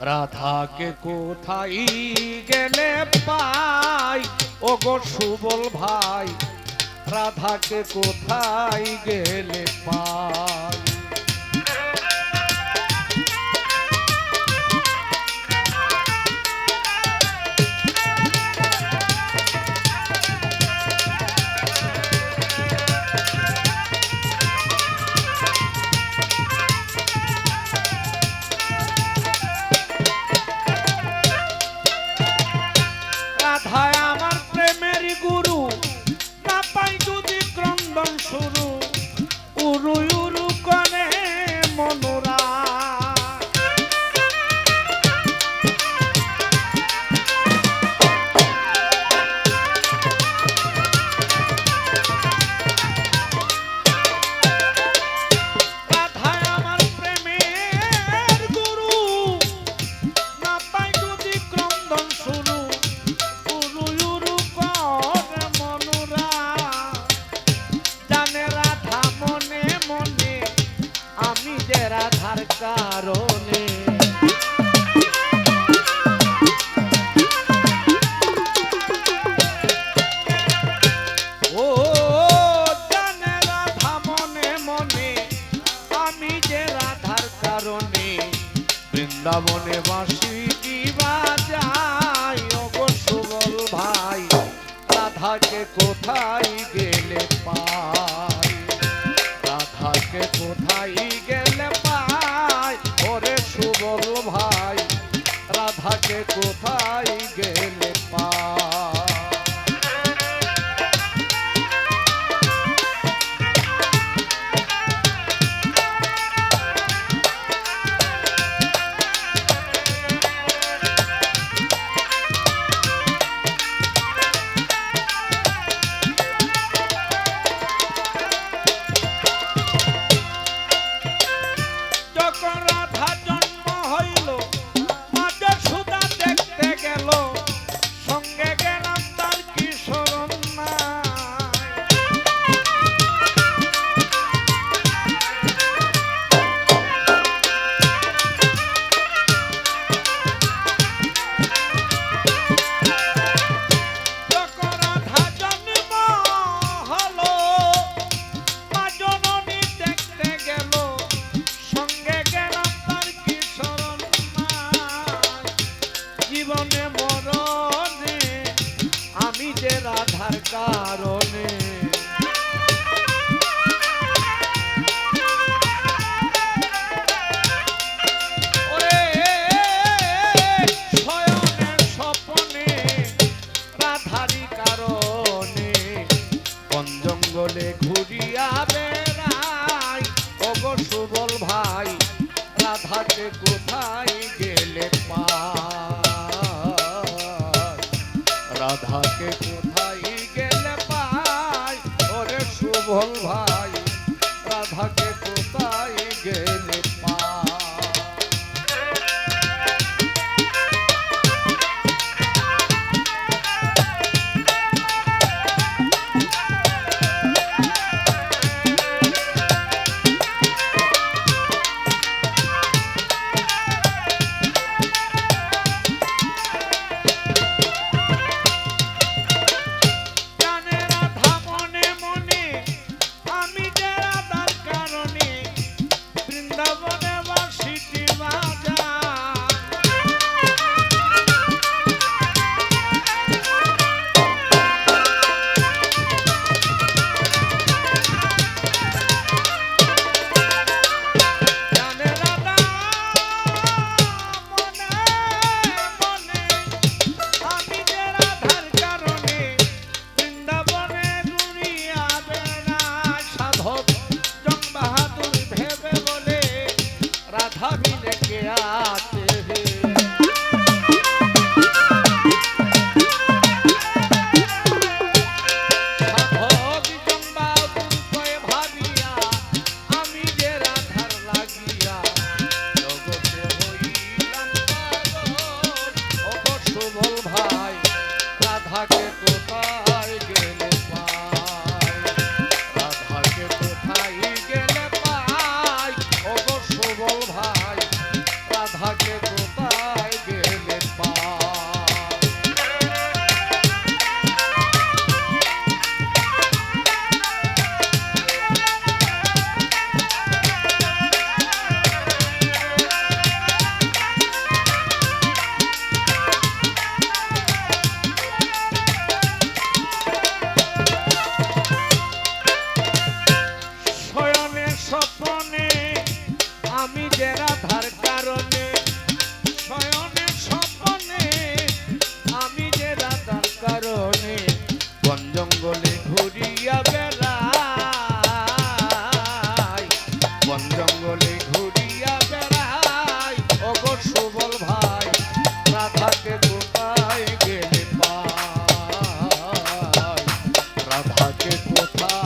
রাধাকে কোথায় গেলে পাই? ও গো সুবল ভাই রাধাকে কোথায় গেলে পাই? রাধার কারণে বৃন্দাবনে বাসি দিবা যাই। অবশ্য ভাই, রাধাকে কোথায় গেলে পাই? রাধাকে কোথায় গেলে ভাই রাধাকে কোথায় গেলে পাই কারণে। জঙ্গলে ঘুরিয়া বেড়াই। ওগো সুবল ভাই রাধাকে কোথায় গেলে পাই? রাধাকে কোথায় সুবল ভাই রাধাকে কোথায় গেলে আমি যে রাধার কারণে, শয়নে স্বপনে, আমি যে রাধার কারণে, বন জঙ্গলে ঘুরিয়া বেড়াই। বন জঙ্গলে ঘুরিয়া বেড়াই অগর সুবল ভাই, রাধাকে কোথায় গেলে পাই? রাধাকে কোথায়